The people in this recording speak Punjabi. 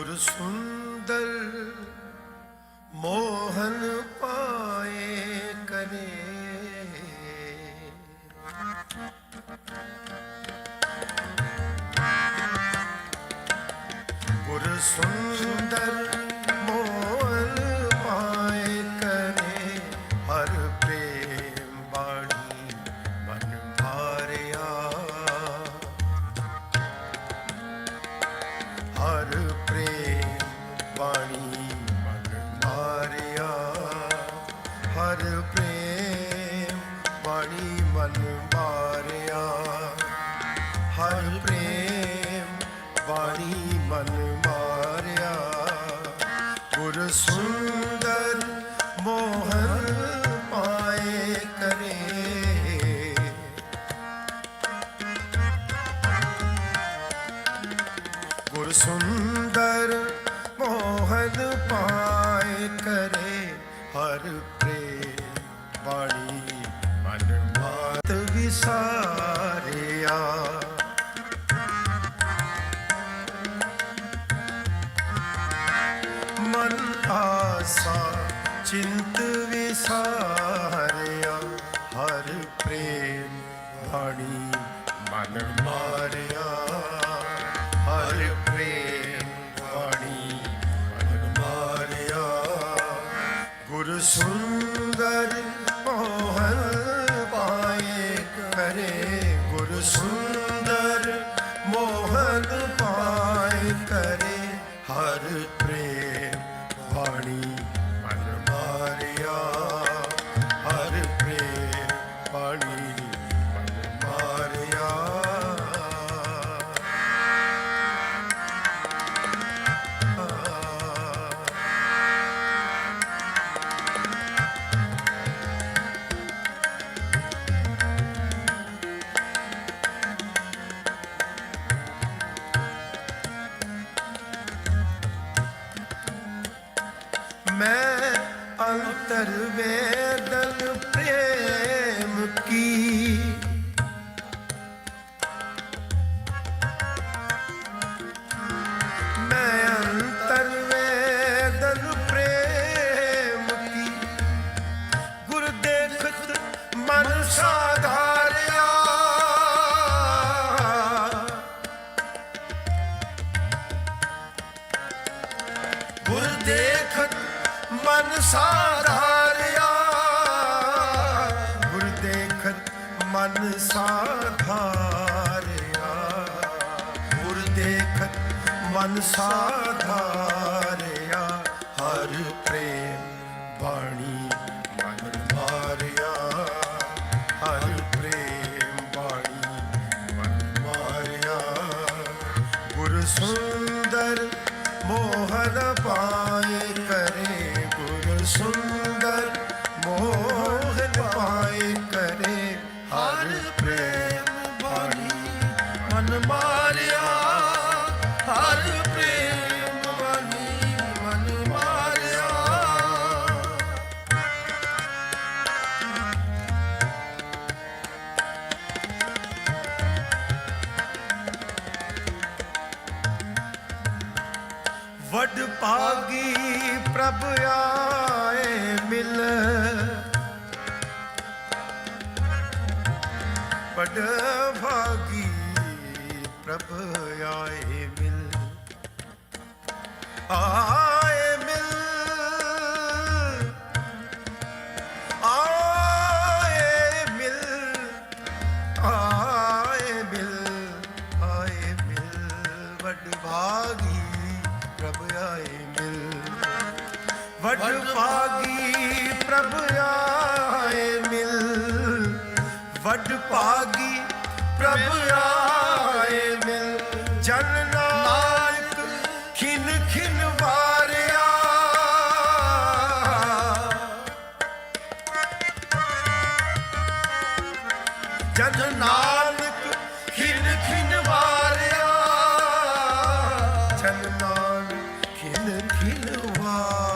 ਗੁਰ ਸੁੰਦਰ ਮੋਹਨ ਪਾਏ ਕਰੇ। ਗੁਰ ਸੁੰਦਰ ਮੋਹਨ ਮਨ ਮਾਰਿਆ। ਹਰ ਪ੍ਰੇਮ ਬਾਣੀ ਮਨ ਮਾਰਿਆ। ਗੁਰ ਸੁੰਦਰ ਚਿੰਤ ਵਿਸਾਰਿਆ, ਹਰ ਪ੍ਰੇਮ ਬਾਣੀ ਮਨ ਮਾਰਿਆ। ਹਰ ਪ੍ਰੇਮ ਬਾਣੀ ਮਨ ਮਾਰਿਆ। ਗੁਰ ਸੁੰਦਰ ਮੋਹਨ ਪਾਏ ਕਰੇ, ਗੁਰ ਸੁੰਦਰ ਮੋਹਨ ਪਾਏ ਕਰੇ, ਹਰ ਪ੍ਰੇਮ ਬਾਣੀ ਅੰਤਰ ਵੇਦਨ ਪ੍ਰੇਮ ਕੀ। ਮਨ ਸਾਧਾਰਿਆ ਗੁਰ ਦੇਖਤ ਮਨ ਸਾਧਾਰਿਆ ਗੁਰ ਦੇਖਤ ਮਨ ਸਾਧਾਰਿਆ ਹਰ ਪ੍ਰੇਮ ਬਾਣੀ ਮਨ ਮਾਰਿਆ। ਹਰ ਪ੍ਰੇਮ ਬਾਣੀ ਮਨ ਮਾਰਿਆ। ਗੁਰ ਸੁੰਦਰ ਮੋਹਨ ਪਾਏ। ਸੁੰਦਰ ਮੋਹਨ ਪਾਏ ਕਰੇ, ਹਰ ਪ੍ਰੇਮ ਬਾਣੀ ਮਨ ਮਾਰਿਆ। ਹਰ ਪ੍ਰੇਮ ਬਾਣੀ ਮਨ ਮਾਰਿਆ। ਵਡ ਭਾਗੀ ਪ੍ਰਭ ਆਏ ਵਡ ਭਾਗੀ, ਪ੍ਰਭ ਆਏ ਮਿਲ। ਆਏ ਮਿਲ। ਆਏ ਮਿਲ। ਆਏ ਮਿਲ। ਆਏ ਮਿਲ। ਵੱਡ ਭਾਗੀ, ਪ੍ਰਭ ਆਏ ਮਿਲ। ਵੱਡ ਭਾਗੀ, ਪ੍ਰਭ ਆਏ ਵੱਡ ਭਾਗੀ ਪ੍ਰਭ ਆਏ ਮਿਲ। ਜਨ ਨਾਨਕ ਖਿਨ ਖਿਨ ਵਾਰਿਆ। ਜਨ ਨਾਨਕ ਖਿਨ ਖਿਨ ਵਾਰਿਆ। ਜਨ ਨਾਨਕ ਖਿਨ ਖਿਨ ਵਾਰਿਆ।